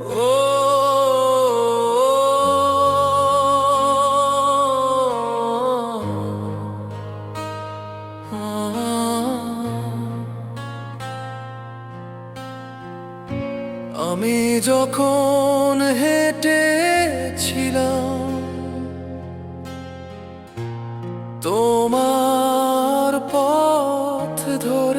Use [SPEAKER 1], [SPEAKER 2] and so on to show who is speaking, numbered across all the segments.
[SPEAKER 1] আমি যখন হেঁটেছিলাম তোমার পথ ধরে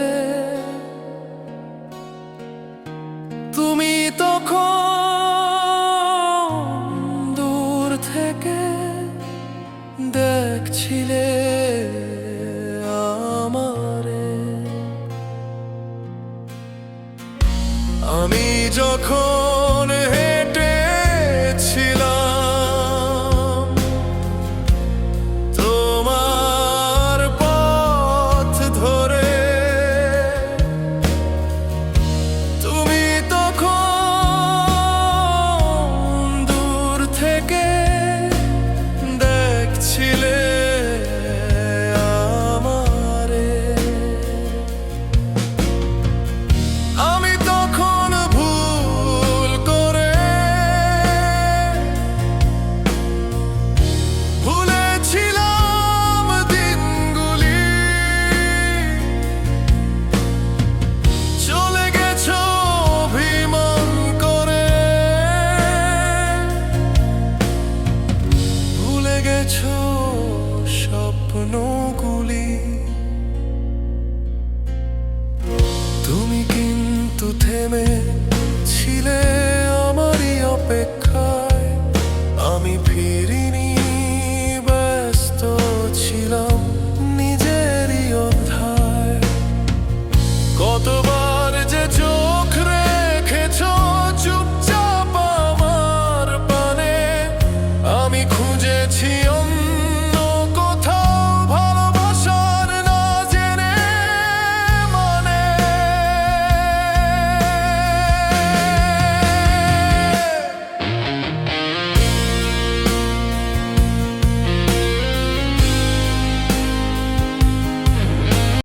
[SPEAKER 1] ছিলে আমারে। আমি যখন মুছেছ স্বপ্নগুলি? তুমি কিন্তু থেমে